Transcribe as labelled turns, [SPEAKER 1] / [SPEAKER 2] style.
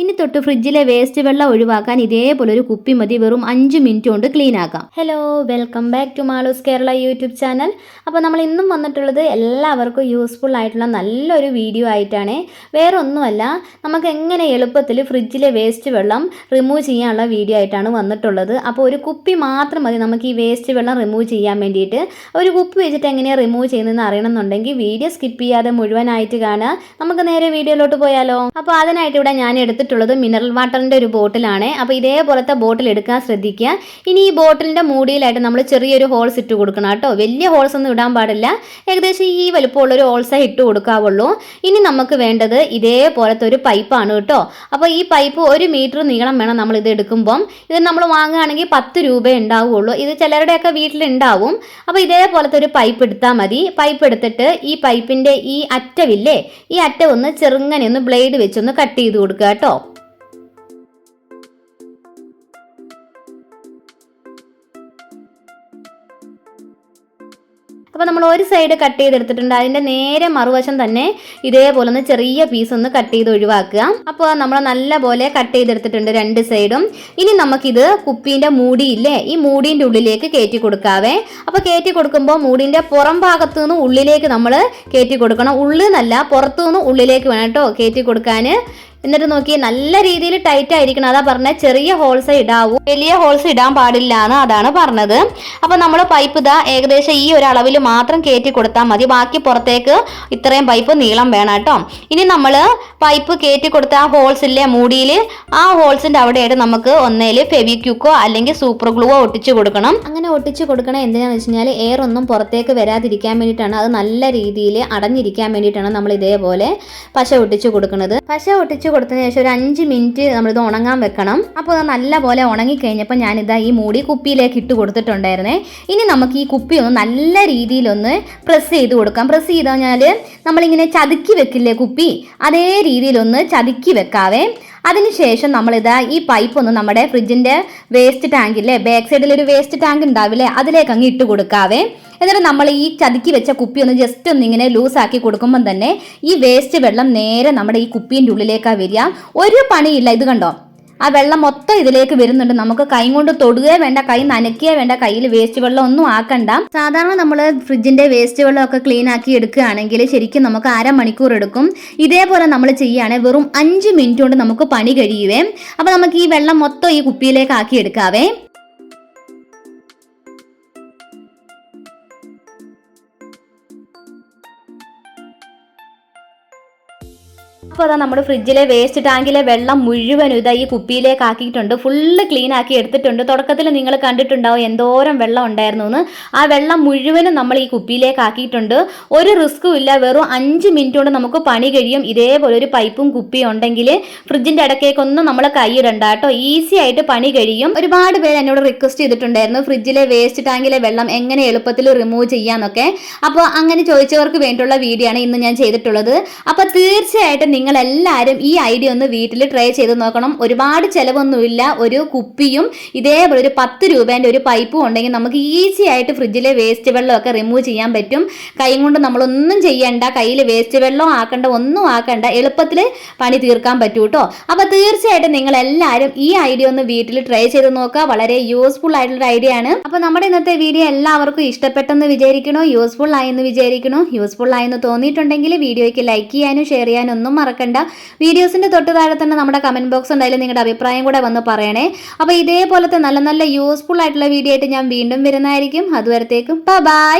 [SPEAKER 1] ഇനി തൊട്ട് ഫ്രിഡ്ജിലെ വേസ്റ്റ് വെള്ളം ഒഴിവാക്കാൻ ഇതേപോലെ ഒരു കുപ്പി മതി. വെറും അഞ്ച് മിനിറ്റ് കൊണ്ട് ക്ലീൻ ആക്കാം. Hello welcome back to Malus Kerala YouTube channel അപ്പോൾ നമ്മൾ ഇന്നും വന്നിട്ടുള്ളത് എല്ലാവർക്കും യൂസ്ഫുൾ ആയിട്ടുള്ള നല്ലൊരു വീഡിയോ ആയിട്ടാണ്. വേറെ ഒന്നുമല്ല നമുക്ക് എങ്ങനെ എളുപ്പത്തിൽ ഫ്രിഡ്ജിലെ വേസ്റ്റ് വെള്ളം റിമൂവ് ചെയ്യാനുള്ള വീഡിയോ ആയിട്ടാണ് വന്നിട്ടുള്ളത്. അപ്പോൾ ഒരു കുപ്പി മാത്രം മതി നമുക്ക് ഈ വേസ്റ്റ് വെള്ളം റിമൂവ് ചെയ്യാൻ വേണ്ടിയിട്ട്. ഒരു കുപ്പ് വെച്ചിട്ട് എങ്ങനെയാണ് റിമൂവ് ചെയ്യുന്നതെന്ന് അറിയണമെന്നുണ്ടെങ്കിൽ വീഡിയോ സ്കിപ്പ് ചെയ്യാതെ മുഴുവനായിട്ട് കാണുക. നമുക്ക് നേരെ വീഡിയോയിലോട്ട് പോയാലോ? അപ്പോൾ അതിനായിട്ട് ഇവിടെ ഞാൻ എടുത്തിട്ടുള്ളത് മിനറൽ വാട്ടറിന്റെ ഒരു ബോട്ടിലാണ്. അപ്പോൾ ഇതേപോലത്തെ ബോട്ടിൽ എടുക്കാൻ ശ്രദ്ധിക്കുക. ഇനി ഈ ബോട്ടിലിന്റെ മൂടിയിലായിട്ട് നമ്മൾ ചെറിയൊരു ഹോൾസ് ഇട്ട് കൊടുക്കണം കേട്ടോ. വലിയ ഹോൾസ് ഒന്നും ഇടാൻ പാടില്ല. ഏകദേശം ഈ വലുപ്പമുള്ളൊരു ഹോൾസേ ഇട്ട് കൊടുക്കാവുള്ളൂ. ഇനി നമുക്ക് വേണ്ടത് ഇതേപോലത്തെ ഒരു പൈപ്പാണ് കേട്ടോ. അപ്പോൾ ഈ പൈപ്പ് ഒരു മീറ്റർ നീളം വേണം നമ്മൾ ഇത് എടുക്കുമ്പം. ഇത് നമ്മൾ വാങ്ങുകയാണെങ്കിൽ പത്ത് രൂപ ഉണ്ടാവുകയുള്ളൂ ഇത് ചിലരുടെയൊക്കെ വീട്ടിലുണ്ടാവും. അപ്പോൾ ഇതേപോലത്തെ ഒരു പൈപ്പ് എടുത്താൽ മതി. പൈപ്പ് എടുത്തിട്ട് ഈ പൈപ്പിന്റെ ഈ അറ്റവില്ലേ? ഈ അറ്റം ഒന്ന് ചെറുങ്ങനെ ഒന്ന് ബ്ലേഡ് വെച്ചൊന്ന് കട്ട് ചെയ്ത് കൊടുക്കുക കേട്ടോ. അപ്പോൾ നമ്മൾ ഒരു സൈഡ് കട്ട് ചെയ്തെടുത്തിട്ടുണ്ട്. അതിന്റെ നേരെ മറുവശം തന്നെ ഇതേപോലെ ഒന്ന് ചെറിയ പീസ് ഒന്ന് കട്ട് ചെയ്ത് ഒഴിവാക്കുക. അപ്പോൾ നമ്മൾ നല്ലപോലെ കട്ട് ചെയ്തെടുത്തിട്ടുണ്ട് രണ്ട് സൈഡും ഇനി നമുക്കിത് കുപ്പീന്റെ മൂടിയില്ലേ ഈ മൂടീന്റെ ഉള്ളിലേക്ക് കയറ്റി കൊടുക്കാവേ. അപ്പോൾ കയറ്റി കൊടുക്കുമ്പോൾ മൂടിന്റെ പുറം ഭാഗത്തു നിന്ന് ഉള്ളിലേക്ക് നമ്മൾ കയറ്റി കൊടുക്കണം. ഉള്ളിൽ നിന്നല്ല പുറത്തു നിന്ന് ഉള്ളിലേക്ക് വേണം കേട്ടോ കയറ്റി കൊടുക്കാൻ എന്നിട്ട് നോക്കി നല്ല രീതിയിൽ ടൈറ്റ് ആയിരിക്കണം. അതാ പറഞ്ഞ ചെറിയ ഹോൾസ് ഇടാവൂ. വലിയ ഹോൾസ് ഇടാൻ പാടില്ല എന്ന് അതാണ് പറഞ്ഞത്. അപ്പൊ നമ്മൾ പൈപ്പ് ഇതാ ഏകദേശം ഈ ഒരു അളവിൽ മാത്രം കയറ്റി കൊടുത്താൽ മതി. ബാക്കി പുറത്തേക്ക് ഇത്രയും പൈപ്പ് നീളം വേണം കേട്ടോ. ഇനി നമ്മൾ പൈപ്പ് കയറ്റി കൊടുത്ത ആ ഹോൾസിലെ മൂടിയിൽ ആ ഹോൾസിന്റെ അവിടെയായിട്ട് നമുക്ക് ഒന്നേൽ ഫെവിക്യൂക്കോ അല്ലെങ്കിൽ സൂപ്പർ ഗ്ലൂവോ ഒട്ടിച്ചു കൊടുക്കണം. അങ്ങനെ ഒട്ടിച്ചു കൊടുക്കണം എന്തിനാന്ന് വെച്ച് കഴിഞ്ഞാൽ എയർ ഒന്നും പുറത്തേക്ക് വരാതിരിക്കാൻ വേണ്ടിയിട്ടാണ്. അത് നല്ല രീതിയിൽ അടഞ്ഞിരിക്കാൻ വേണ്ടിയിട്ടാണ് നമ്മൾ ഇതേപോലെ പശ ഒട്ടിച്ചു കൊടുക്കുന്നത് പശ ഒട്ടിച്ചു കൊടുത്തതിന് ശേഷം ഒരു അഞ്ച് മിനിറ്റ് നമ്മളിത് ഉണങ്ങാൻ വെക്കണം. അപ്പോൾ അത് നല്ലപോലെ ഉണങ്ങിക്കഴിഞ്ഞപ്പോൾ ഞാനിതാ ഈ മൂടി കുപ്പിയിലേക്ക് ഇട്ട് കൊടുത്തിട്ടുണ്ടായിരുന്നേ. ഇനി നമുക്ക് ഈ കുപ്പി ഒന്ന് നല്ല രീതിയിലൊന്ന് പ്രസ് ചെയ്ത് കൊടുക്കാം. പ്രസ് ചെയ്ത് കഴിഞ്ഞാൽ നമ്മളിങ്ങനെ ചതുക്കി വെക്കില്ലേ കുപ്പി? അതേ രീതിയിലൊന്ന് ചതുക്കി വെക്കാവേ. അതിനുശേഷം നമ്മളിതാ ഈ പൈപ്പ് ഒന്ന് നമ്മുടെ ഫ്രിഡ്ജിന്റെ വേസ്റ്റ് ടാങ്കില്ലേ ബാക്ക് സൈഡിൽ ഒരു വേസ്റ്റ് ടാങ്ക് ഉണ്ടാവില്ലേ അതിലേക്ക് അങ്ങ് ഇട്ട് കൊടുക്കാവേ. എന്നിട്ട് നമ്മൾ ഈ ചതുക്കി വെച്ച കുപ്പി ഒന്ന് ജസ്റ്റ് ഒന്ന് ഇങ്ങനെ ലൂസ് ആക്കി കൊടുക്കുമ്പം തന്നെ ഈ വേസ്റ്റ് വെള്ളം നേരെ നമ്മുടെ ഈ കുപ്പീന്റെ ഉള്ളിലേക്കാണ് വരിക. ഒരു പണിയില്ല ഇത് കണ്ടോ? ആ വെള്ളം മൊത്തം ഇതിലേക്ക് വരുന്നുണ്ട്. നമുക്ക് കൈ കൊണ്ട് തൊടുകയോ വേണ്ട കൈ നനയ്ക്കുകയോ വേണ്ട കയ്യിൽ വേസ്റ്റ് വെള്ളം ഒന്നും ആക്കണ്ട. സാധാരണ നമ്മൾ ഫ്രിഡ്ജിന്റെ വേസ്റ്റ് വെള്ളം ഒക്കെ ക്ലീൻ ആക്കി എടുക്കുകയാണെങ്കിൽ ശരിക്കും നമുക്ക് അരമണിക്കൂർ എടുക്കും. ഇതേപോലെ നമ്മൾ ചെയ്യുകയാണെങ്കിൽ വെറും അഞ്ച് മിനിറ്റ് കൊണ്ട് നമുക്ക് പണി കഴിയുവേ. അപ്പൊ നമുക്ക് ഈ വെള്ളം മൊത്തം ഈ കുപ്പിയിലേക്ക് ആക്കി എടുക്കാവേ. അപ്പോൾ അതാ നമ്മുടെ ഫ്രിഡ്ജിലെ വേസ്റ്റ് ടാങ്കിലെ വെള്ളം മുഴുവനും ഇതാ ഈ കുപ്പിയിലേക്ക് ആക്കിയിട്ടുണ്ട്. ഫുള്ള് ക്ലീൻ ആക്കി എടുത്തിട്ടുണ്ട്. തുടക്കത്തിൽ നിങ്ങൾ കണ്ടിട്ടുണ്ടാവും എന്തോരം വെള്ളം ഉണ്ടായിരുന്നു എന്ന് ആ വെള്ളം മുഴുവനും നമ്മൾ ഈ കുപ്പിയിലേക്ക് ആക്കിയിട്ടുണ്ട്. ഒരു റിസ്ക്കും ഇല്ല. വെറും അഞ്ച് മിനിറ്റ് കൊണ്ട് നമുക്ക് പണി കഴിയും. ഇതേപോലെ ഒരു പൈപ്പും കുപ്പിയും ഉണ്ടെങ്കിൽ ഫ്രിഡ്ജിന്റെ ഇടക്കേക്കൊന്നും നമ്മൾ കൈയിടണ്ട കേട്ടോ. ഈസി ആയിട്ട് പണി കഴിയും. ഒരുപാട് പേര് എന്നോട് റിക്വസ്റ്റ് ചെയ്തിട്ടുണ്ടായിരുന്നു ഫ്രിഡ്ജിലെ വേസ്റ്റ് ടാങ്കിലെ വെള്ളം എങ്ങനെ എളുപ്പത്തിൽ റിമൂവ് ചെയ്യാന്നൊക്കെ. അപ്പോൾ അങ്ങനെ ചോദിച്ചവർക്ക് വേണ്ടിയുള്ള വീഡിയോ ആണ് ഇന്ന് ഞാൻ ചെയ്തിട്ടുള്ളത്. അപ്പോൾ തീർച്ചയായിട്ടും നിങ്ങൾ എല്ലാവരും ഈ ഐഡിയ ഒന്ന് വീട്ടിൽ ട്രൈ ചെയ്ത് നോക്കണം. ഒരുപാട് ചിലവൊന്നുമില്ല. ഒരു കുപ്പിയും ഇതേപോലെ ഒരു പത്ത് രൂപേന്റെ ഒരു പൈപ്പും ഉണ്ടെങ്കിൽ നമുക്ക് ഈസി ആയിട്ട് ഫ്രിഡ്ജിലെ വേസ്റ്റ് വെള്ളമൊക്കെ റിമൂവ് ചെയ്യാൻ പറ്റും. കൈ കൊണ്ട് നമ്മളൊന്നും ചെയ്യണ്ട. കയ്യിൽ വേസ്റ്റ് വെള്ളം ആക്കണ്ട. ഒന്നും ആക്കണ്ട. എളുപ്പത്തിൽ പണി തീർക്കാൻ പറ്റൂ കേട്ടോ അപ്പോൾ തീർച്ചയായിട്ടും നിങ്ങൾ എല്ലാവരും ഈ ഐഡിയ ഒന്ന് വീട്ടിൽ ട്രൈ ചെയ്ത് നോക്കുക. വളരെ യൂസ്ഫുൾ ആയിട്ടുള്ള ഐഡിയ ആണ്. അപ്പോൾ നമ്മുടെ ഇന്നത്തെ വീഡിയോ എല്ലാവർക്കും ഇഷ്ടപ്പെട്ടെന്ന് വിചാരിക്കണോ? യൂസ്ഫുൾ ആയെന്ന് വിചാരിക്കണോ? യൂസ്ഫുൾ ആയെന്ന് തോന്നിയിട്ടുണ്ടെങ്കിൽ വീഡിയോയ്ക്ക് ലൈക്ക് ചെയ്യാനും ഷെയർ ചെയ്യാനും ഒന്നും മറക്കണ്ട. വീഡിയോസിന്റെ തൊട്ട് താഴെ തന്നെ നമ്മുടെ കമന്റ് ബോക്സ് ഉണ്ടായാലും നിങ്ങളുടെ അഭിപ്രായം കൂടെ വന്ന് പറയണേ. അപ്പോൾ ഇതേപോലത്തെ നല്ല നല്ല യൂസ്ഫുൾ ആയിട്ടുള്ള വീഡിയോ ആയിട്ട് ഞാൻ വീണ്ടും വരുന്നതായിരിക്കും. അതുവരത്തേക്കും ബൈ